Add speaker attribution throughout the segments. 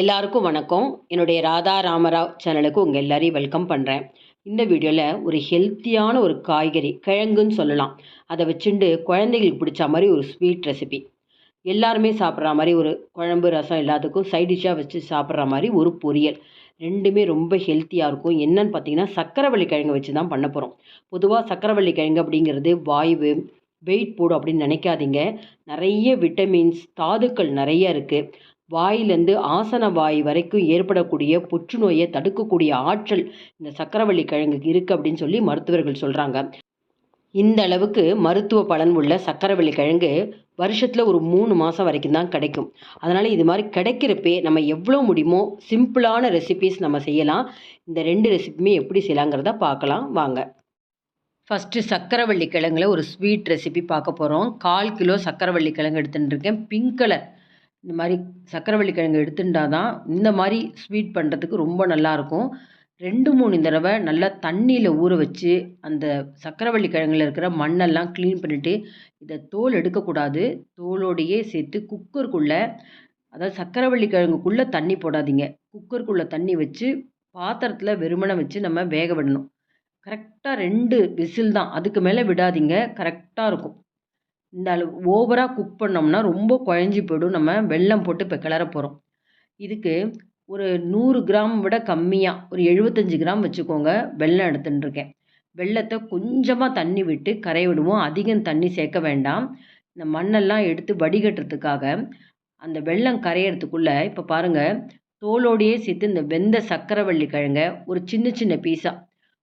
Speaker 1: எல்லாருக்கும் வணக்கம். என்னுடைய ராதா ராமராவ் சேனலுக்கு உங்கள் எல்லாரையும் வெல்கம் பண்ணுறேன் இந்த வீடியோவில் ஒரு ஹெல்த்தியான ஒரு காய்கறி கிழங்குன்னு சொல்லலாம். அதை வச்சுண்டு குழந்தைகளுக்கு பிடிச்ச மாதிரி ஒரு ஸ்வீட் ரெசிபி. எல்லாருமே சாப்பிட்ற மாதிரி ஒரு குழம்பு ரசம் எல்லாத்துக்கும் சைட் டிஷ்ஷாக வச்சு சாப்பிட்ற மாதிரி ஒரு பொரியல். ரெண்டுமே ரொம்ப ஹெல்த்தியாக இருக்கும். என்னன்னு பார்த்தீங்கன்னா சக்கரவள்ளி கிழங்கு வச்சு தான் பண்ண போகிறோம் பொதுவாக சக்கரவள்ளி கிழங்கு அப்படிங்கிறது வாய்வு வெயிட் போடும் அப்படின்னு நினைக்காதீங்க. நிறைய விட்டமின்ஸ் தாதுக்கள் நிறைய இருக்குது வாயிலேருந்து ஆசன வாய் வரைக்கும் ஏற்படக்கூடிய புற்றுநோயை தடுக்கக்கூடிய ஆற்றல் இந்த சக்கரவள்ளி கிழங்குக்கு இருக்குது அப்படின்னு சொல்லி மருத்துவர்கள் சொல்கிறாங்க இந்த அளவுக்கு மருத்துவ பலன் உள்ள சக்கரவள்ளி கிழங்கு வருஷத்தில் ஒரு மூணு மாதம் வரைக்கும் தான் கிடைக்கும். அதனால் இது மாதிரி கிடைக்கிறப்பே நம்ம எவ்வளோ முடியுமோ சிம்பிளான ரெசிபீஸ் நம்ம செய்யலாம். இந்த ரெண்டு ரெசிபியுமே எப்படி செய்யலாங்கிறத பார்க்கலாம். வாங்க. ஃபஸ்ட்டு சக்கரவள்ளி கிழங்குல ஒரு ஸ்வீட் ரெசிபி பார்க்க போகிறோம் கால் கிலோ சக்கரவள்ளி கிழங்கு எடுத்துகிட்டு இருக்கேன். பிங்க் கலர் இந்த மாதிரி சக்கரவள்ளி கிழங்கு எடுத்துட்டா தான் இந்த மாதிரி ஸ்வீட் பண்ணுறதுக்கு ரொம்ப நல்லாயிருக்கும் ரெண்டு மூணு தடவை நல்லா தண்ணியில் ஊற வச்சு அந்த சக்கரவள்ளி கிழங்குல இருக்கிற மண்ணெல்லாம் க்ளீன் பண்ணிவிட்டு இதை தோல் எடுக்கக்கூடாது. தோலோடையே சேர்த்து குக்கருக்குள்ளே அதாவது சக்கரவள்ளி கிழங்குக்குள்ளே தண்ணி போடாதீங்க. குக்கருக்குள்ளே தண்ணி வச்சு பாத்திரத்தில் வெறுமனை வச்சு நம்ம வேக விடணும். கரெக்டாக ரெண்டு விசில் தான். அதுக்கு மேலே விடாதீங்க. கரெக்டாக இருக்கும். இந்த அளவு ஓவராக குக் பண்ணோம்னா ரொம்ப குழஞ்சி போய்டும். நம்ம வெல்லம் போட்டு இப்போ கிளற போகிறோம் இதுக்கு ஒரு நூறு கிராம் விட கம்மியாக ஒரு எழுபத்தஞ்சி கிராம் வச்சுக்கோங்க வெல்லம் எடுத்துட்டுருக்கேன். வெல்லத்தை வெள்ளத்தை கொஞ்சமாக தண்ணி விட்டு கரைய விடுவோம். அதிகம் தண்ணி சேர்க்க வேண்டாம். இந்த மண்ணெல்லாம் எடுத்து வடிகட்டுறதுக்காக அந்த வெல்லம் கரையிறதுக்குள்ளே இப்போ பாருங்கள் தோலோடையே சேர்த்து இந்த வெந்த சக்கரவள்ளி கிழங்க ஒரு சின்ன சின்ன பீஸாக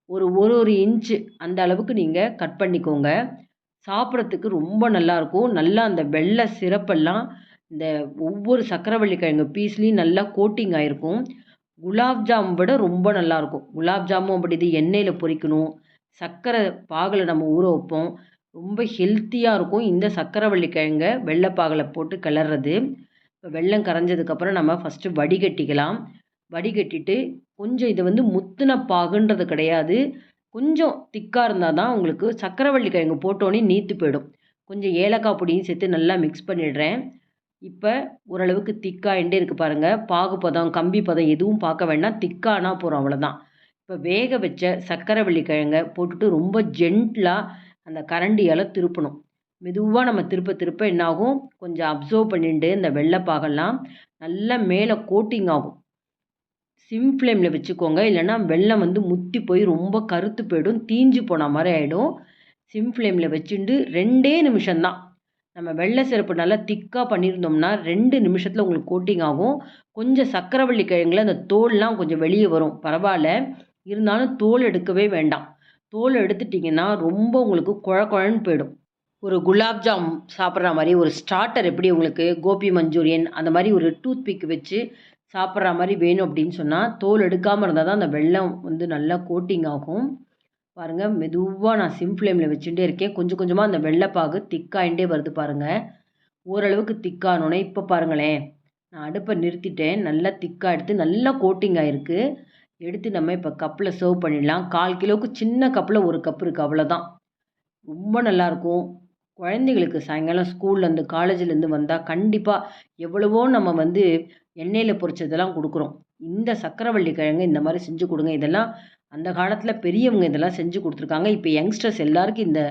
Speaker 1: ஒரு ஒரு ஒரு இன்ச்சு அந்த அளவுக்கு நீங்கள் கட் பண்ணிக்கோங்க. சாப்பிட்றதுக்கு ரொம்ப நல்லாயிருக்கும் நல்லா அந்த வெள்ளை சிறப்பெல்லாம் இந்த ஒவ்வொரு சக்கரவள்ளி கிழங்கு பீஸ்லேயும் நல்லா கோட்டிங் ஆகிருக்கும் குலாப் ஜாம் விட ரொம்ப நல்லாயிருக்கும் குலாப் ஜாமும் அப்படி இது எண்ணெயில் பொரிக்கணும். சர்க்கரை பாகில் நம்ம ஊற வைப்போம். ரொம்ப ஹெல்த்தியாக இருக்கும். இந்த சக்கரவள்ளி கிழங்க வெள்ளைப்பாகலை போட்டு கிளறது இப்போ வெள்ளம் கரைஞ்சதுக்கப்புறம் நம்ம ஃபஸ்ட்டு வடிகட்டிக்கலாம். வடிகட்டிட்டு கொஞ்சம் இது வந்து முத்தின பாகுன்றது கிடையாது. கொஞ்சம் திக்காக இருந்தால் தான் உங்களுக்கு சக்கரவள்ளி கிழங்கு போட்டோன்னே நீத்து போயிடும். கொஞ்சம் ஏலக்காய் பொடியும் சேர்த்து நல்லா மிக்ஸ் பண்ணிடுறேன். இப்போ ஓரளவுக்கு திக்காயிண்டே இருக்குது பாருங்கள் பாகு பதம் கம்பி பதம் எதுவும் பார்க்க வேண்டாம். திக்கானா போகிறோம் அவ்வளோதான் இப்போ வேக வச்ச சக்கரவள்ளி கிழங்கை போட்டுட்டு ரொம்ப ஜென்ட்லாக அந்த கரண்டியால் திருப்பணும். மெதுவாக நம்ம திருப்ப திருப்ப என்னாகும்? கொஞ்சம் அப்சர்வ் பண்ணிட்டு இந்த வெள்ளைப்பாகெல்லாம் நல்லா மேலே கோட்டிங் ஆகும். சிம் ஃப்ளேமில் வச்சுக்கோங்க. இல்லைன்னா வெள்ளம் வந்து முத்தி போய் ரொம்ப கருத்து போயிடும் தீஞ்சு போன மாதிரி ஆகிடும் சிம் ஃப்ளேமில் வச்சுட்டு ரெண்டே நிமிஷம்தான். நம்ம வெள்ளை சிறப்பு நல்லா திக்காக பண்ணியிருந்தோம்னா ரெண்டு நிமிஷத்தில் உங்களுக்கு கோட்டிங் ஆகும். கொஞ்சம் சக்கரவள்ளி கிழங்குல அந்த தோல்லாம் கொஞ்சம் வெளியே வரும். பரவாயில்ல. இருந்தாலும் தோல் எடுக்கவே வேண்டாம். தோல் எடுத்துட்டிங்கன்னா ரொம்ப உங்களுக்கு குழ குழன்னு போயிடும். ஒரு குலாப் ஜாம் சாப்பிட்ற மாதிரி ஒரு ஸ்டார்டர் எப்படி உங்களுக்கு கோபி மஞ்சூரியன் அந்த மாதிரி ஒரு டூத் பிக் வச்சு சாப்பிட்ற மாதிரி வேணும் அப்படின்னு சொன்னால் தோல் எடுக்காமல் இருந்தால் தான் அந்த வெள்ளம் வந்து நல்லா கோட்டிங் ஆகும். பாருங்கள் மெதுவாக நான் சிம் ஃப்ளேமில் வச்சுட்டே இருக்கேன். கொஞ்சம் கொஞ்சமாக அந்த வெள்ளைப்பாகு திக்காயிண்டே வருது பாருங்கள் ஓரளவுக்கு திக்கானோடனே இப்போ பாருங்களேன். நான் அடுப்பை நிறுத்திட்டேன். நல்லா திக்காக எடுத்து நல்லா கோட்டிங் ஆகிருக்கு எடுத்து நம்ம இப்போ கப்பில் சர்வ் பண்ணிடலாம். கால் கிலோவுக்கு சின்ன கப்பில் ஒரு கப் இருக்குது அவ்வளோதான் ரொம்ப நல்லாயிருக்கும் குழந்தைகளுக்கு சாயங்காலம் ஸ்கூல்லேருந்து காலேஜ்லேருந்து வந்தால் கண்டிப்பாக எவ்வளவோ நம்ம வந்து எண்ணெயில் பொரிச்சதெல்லாம் கொடுக்குறோம். இந்த சக்கரவள்ளி கிழங்கு இந்த மாதிரி செஞ்சு கொடுங்க. இதெல்லாம் அந்த காலத்தில் பெரியவங்க இதெல்லாம் செஞ்சு கொடுத்துருக்காங்க. இப்போ யங்ஸ்டர்ஸ் எல்லாருக்கும் இந்த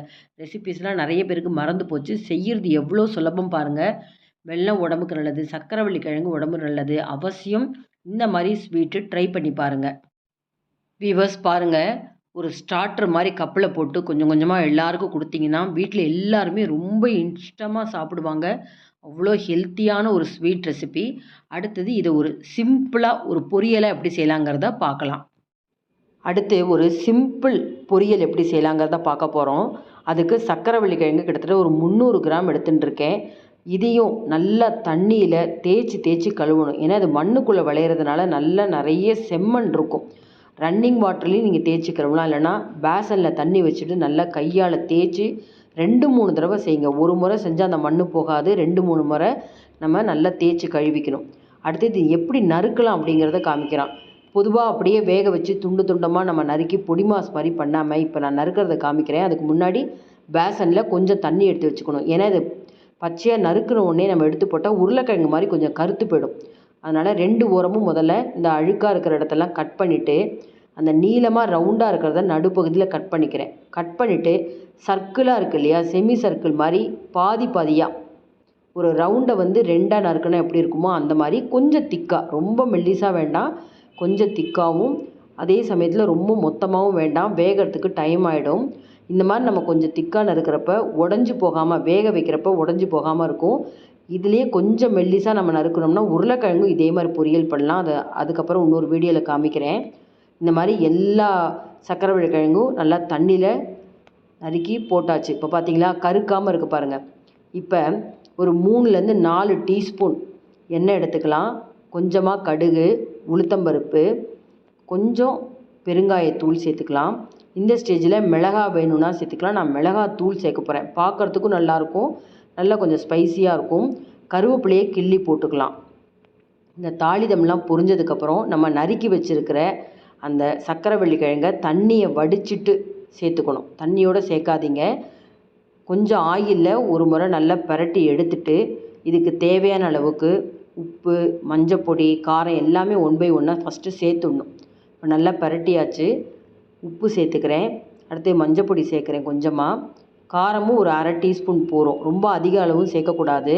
Speaker 1: ரெசிபீஸ்லாம் நிறைய பேருக்கு மறந்து போச்சு. செய்கிறது எவ்வளோ சுலபம் பாருங்கள் வெள்ளம் உடம்புக்கு நல்லது சக்கரவள்ளி கிழங்கு உடம்பு நல்லது. அவசியம் இந்த மாதிரி ஸ்வீட்டு ட்ரை பண்ணி பாருங்கள் வீவர்ஸ் பாருங்கள் ஒரு ஸ்டார்டர் மாதிரி கப்பில் போட்டு கொஞ்சம் கொஞ்சமாக எல்லாருக்கும் கொடுத்தீங்கன்னா வீட்டில் எல்லாருமே ரொம்ப இஷ்டமாக சாப்பிடுவாங்க. அவ்வளோ ஹெல்த்தியான ஒரு ஸ்வீட் ரெசிபி. அடுத்தது இதை ஒரு சிம்பிளாக ஒரு பொரியலை எப்படி செய்யலாங்கிறத பார்க்கலாம். அடுத்து ஒரு சிம்பிள் பொரியல் எப்படி செய்யலாங்கிறத பார்க்க போகிறோம் அதுக்கு சக்கரவள்ளி கிழங்கு கிட்டத்தட்ட ஒரு முந்நூறு கிராம் எடுத்துட்டுருக்கேன் இதையும் நல்லா தண்ணியில் தேய்ச்சி தேய்ச்சி கழுவணும். ஏன்னா அது மண்ணுக்குள்ளே விளையிறதுனால நல்லா நிறைய செம்மண் இருக்கும். ரன்னிங் வாட்டர்லேயும் நீங்கள் தேய்ச்சி கழுவலாம். இல்லைனா பேசனில் தண்ணி வச்சுட்டு நல்லா கையால் தேய்ச்சி ரெண்டு மூணு தடவை செய்யுங்க. ஒரு முறை செஞ்சால் அந்த மண் போகாது. ரெண்டு மூணு முறை நம்ம நல்லா தேய்ச்சி கழுவிக்கணும். அடுத்தது எப்படி நறுக்கலாம் அப்படிங்கிறத காமிக்கிறான். பொதுவாக அப்படியே வேக வச்சு துண்டு துண்டமாக நம்ம நறுக்கி பொடி மாஸ் மாதிரி பண்ணாமல் இப்போ நான் நறுக்கிறத காமிக்கிறேன். அதுக்கு முன்னாடி பேசனில் கொஞ்சம் தண்ணி எடுத்து வச்சுக்கணும். ஏன்னா இது பச்சையாக நறுக்கிற உடனே நம்ம எடுத்து போட்டால் உருளைக்கிழங்கு மாதிரி கொஞ்சம் கருத்து போயிடும். அதனால் ரெண்டு ஓரமும் முதல்ல இந்த அழுக்காக இருக்கிற இடத்தெல்லாம் கட் பண்ணிவிட்டு அந்த நீளமாக ரவுண்டாக இருக்கிறத நடுப்பகுதியில் கட் பண்ணிக்கிறேன். கட் பண்ணிவிட்டு சர்க்கிளாக இருக்குது இல்லையா? செமி சர்க்கிள் மாதிரி பாதி பாதியாக ஒரு ரவுண்டை வந்து ரெண்டாக நறுக்கணும் எப்படி இருக்குமோ அந்த மாதிரி கொஞ்சம் திக்காக ரொம்ப மெல்லிஸாக வேண்டாம். கொஞ்சம் திக்காகவும் அதே சமயத்தில் ரொம்ப மொத்தமாகவும் வேண்டாம். வேகிறதுக்கு டைம் ஆகிடும் இந்த மாதிரி நம்ம கொஞ்சம் திக்காக நறுக்கிறப்ப உடஞ்சி போகாமல் வேக வைக்கிறப்ப உடஞ்சி போகாமல் இருக்கும். இதுலேயே கொஞ்சம் மெல்லிஸாக நம்ம நறுக்கணும்னா உருளைக்கிழங்கும் இதே மாதிரி பொரியல் பண்ணலாம். அதை அதுக்கப்புறம் இன்னொரு வீடியோவில் காமிக்கிறேன். இந்த மாதிரி எல்லா சக்கரவள்ளி கிழங்கும் நல்லா தண்ணியில் நறுக்கி போட்டாச்சு. இப்போ பார்த்தீங்களா கருக்காமல் இருக்குது பாருங்கள் இப்போ ஒரு மூணுலேருந்து நாலு டீஸ்பூன் எண்ணெய் எடுத்துக்கலாம். கொஞ்சமாக கடுகு உளுத்தம்பருப்பு கொஞ்சம் பெருங்காயத்தூள் சேர்த்துக்கலாம். இந்த ஸ்டேஜில் மிளகா வேணும்னா சேர்த்துக்கலாம். நான் மிளகா தூள் சேர்க்க போகிறேன் பார்க்குறதுக்கும் நல்லாயிருக்கும். நல்லா கொஞ்சம் ஸ்பைசியாக இருக்கும். கருவேப்பிலையை கிள்ளி போட்டுக்கலாம். இந்த தாளிதம்லாம் பொரிஞ்சதுக்கப்புறம் நம்ம நறுக்கி வச்சுருக்கிற அந்த சக்கரவள்ளி வெள்ளிக்கிழங்க தண்ணியை வடிச்சிட்டு சேர்த்துக்கணும். தண்ணியோடு சேர்க்காதீங்க. கொஞ்சம் ஆயிலில் ஒரு முறை நல்லா பிரட்டி எடுத்துட்டு இதுக்கு தேவையான அளவுக்கு உப்பு மஞ்சப்பொடி காரம் எல்லாமே ஒன் பை ஒன்னாக ஃபஸ்ட்டு சேர்த்துடணும். இப்போ நல்லா பிரட்டியாச்சு. உப்பு சேர்த்துக்கிறேன். அடுத்து மஞ்சப்பொடி சேர்க்குறேன் கொஞ்சமாக காரமும் ஒரு அரை டீஸ்பூன் போகிறோம் ரொம்ப அதிக அளவும் சேர்க்கக்கூடாது.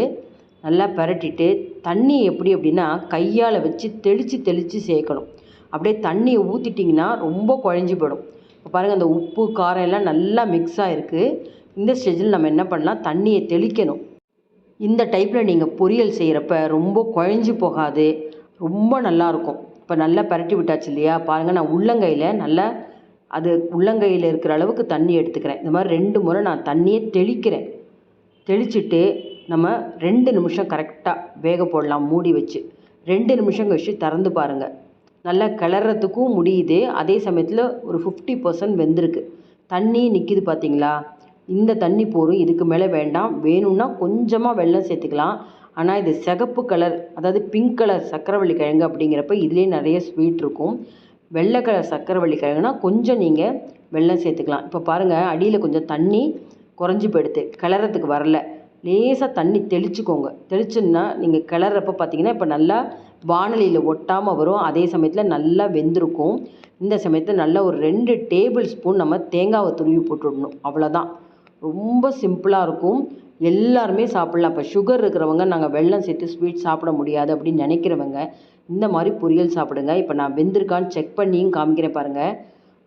Speaker 1: நல்லா பரட்டிட்டு தண்ணி எப்படி அப்படின்னா கையால் வச்சு தெளித்து தெளித்து சேர்க்கணும். அப்படியே தண்ணியை ஊற்றிட்டிங்கன்னா ரொம்ப குழஞ்சி போயிடும். இப்போ பாருங்கள் அந்த உப்பு காரம் எல்லாம் நல்லா மிக்ஸ் ஆகிருக்கு இந்த ஸ்டேஜில் நம்ம என்ன பண்ணலாம்? தண்ணியை தெளிக்கணும். இந்த டைப்பில் நீங்கள் பொரியல் செய்கிறப்ப ரொம்ப குழஞ்சி போகாது. ரொம்ப நல்லாயிருக்கும் இப்போ நல்லா பரட்டி விட்டாச்சு இல்லையா? பாருங்கள் நான் உள்ளங்கையில் நல்லா அது உள்ளங்கையில் இருக்கிற அளவுக்கு தண்ணி எடுத்துக்கிறேன். இந்த மாதிரி ரெண்டு முறை நான் தண்ணியை தெளிக்கிறேன். தெளிச்சுட்டு நம்ம ரெண்டு நிமிஷம் கரெக்டாக வேக போடலாம் மூடி வச்சு. ரெண்டு நிமிஷம் கழிச்சு திறந்து பாருங்கள் நல்லா கிளறதுக்கும் முடியுது. அதே சமயத்தில் ஒரு ஃபிஃப்டி பர்சன்ட் வெந்திருக்கு. தண்ணி நிற்கிது பார்த்தீங்களா இந்த தண்ணி போரும். இதுக்கு மேலே வேண்டாம். வேணும்னா கொஞ்சமாக வெள்ளம் சேர்த்துக்கலாம். ஆனால் இது சிகப்பு கலர் அதாவது பிங்க் கலர் சக்கரவள்ளி கிழங்கு அப்படிங்கிறப்ப இதுலேயே நிறைய ஸ்வீட் இருக்கும். வெள்ளை கலர் சக்கரவள்ளி கிழங்குனா கொஞ்சம் நீங்கள் வெள்ளம் சேர்த்துக்கலாம். இப்போ பாருங்கள் அடியில் கொஞ்சம் தண்ணி குறைஞ்சி போயிடுது. கிளறத்துக்கு வரல. லேசாக தண்ணி தெளிச்சுக்கோங்க. தெளிச்சுன்னா நீங்கள் கிளறப்ப பார்த்தீங்கன்னா இப்போ நல்லா வானலியில் ஒட்டாமல் வரும். அதே சமயத்தில் நல்லா வெந்திருக்கும். இந்த சமயத்தில் நல்லா ஒரு ரெண்டு டேபிள் ஸ்பூன் நம்ம தேங்காவை துருவி போட்டுடணும். அவ்வளோதான் ரொம்ப சிம்பிளாக இருக்கும். எல்லாருமே சாப்பிட்லாம். இப்போ சுகர் இருக்கிறவங்க நாங்கள் வெள்ளம் சேர்த்து ஸ்வீட் சாப்பிட முடியாது அப்படின்னு நினைக்கிறவங்க இந்த மாதிரி பொரியல் சாப்பிடுங்க. இப்போ நான் வெந்திருக்கான்னு செக் பண்ணியும் காமிக்கிறேன் பாருங்கள்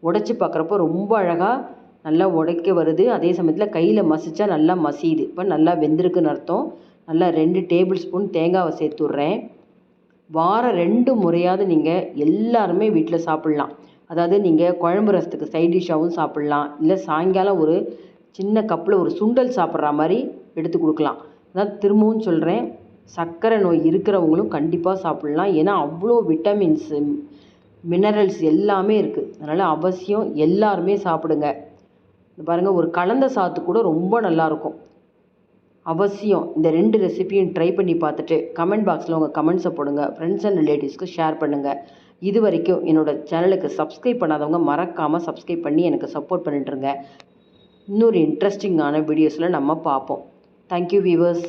Speaker 1: உடச்சி பார்க்குறப்போ ரொம்ப அழகாக நல்லா உடைக்க வருது. அதே சமயத்தில் கையில் மசிச்சா நல்லா மசியுது. இப்போ நல்லா வெந்திருக்குன்னு அர்த்தம். நல்லா ரெண்டு டேபிள் ஸ்பூன் தேங்காவை சேர்த்துட்றேன். வாரம் ரெண்டு முறையாவது நீங்கள் எல்லாருமே வீட்டில் சாப்பிட்லாம். அதாவது நீங்கள் குழம்பு ரசத்துக்கு சைட் டிஷ்ஷாகவும் சாப்பிட்லாம். இல்லை சாயங்காலம் ஒரு சின்ன கப்பில் ஒரு சுண்டல் சாப்பிட்ற மாதிரி எடுத்து கொடுக்கலாம். அதான் திரும்பவும் சொல்கிறேன் சர்க்கரை நோய் இருக்கிறவங்களும் கண்டிப்பாக சாப்பிட்லாம். ஏன்னா அவ்வளோ விட்டமின்ஸு மினரல்ஸ் எல்லாமே இருக்குது அதனால் அவசியம் எல்லாருமே சாப்பிடுங்க. பாருங்கள் ஒரு கலந்த சாத்து கூட ரொம்ப நல்லாயிருக்கும் அவசியம். இந்த ரெண்டு ரெசிபியும் ட்ரை பண்ணி பார்த்துட்டு கமெண்ட் பாக்ஸில் உங்கள் கமெண்ட்ஸை போடுங்க. ஃப்ரெண்ட்ஸ் அண்ட் ரிலேட்டிவ்ஸ்க்கு ஷேர் பண்ணுங்கள் இது வரைக்கும் என்னோடய சேனலுக்கு சப்ஸ்கிரைப் பண்ணாதவங்க மறக்காமல் சப்ஸ்கிரைப் பண்ணி எனக்கு சப்போர்ட் பண்ணிட்டுருங்க இன்னொரு இன்ட்ரெஸ்டிங்கான வீடியோஸில் நம்ம பார்ப்போம். Thank you viewers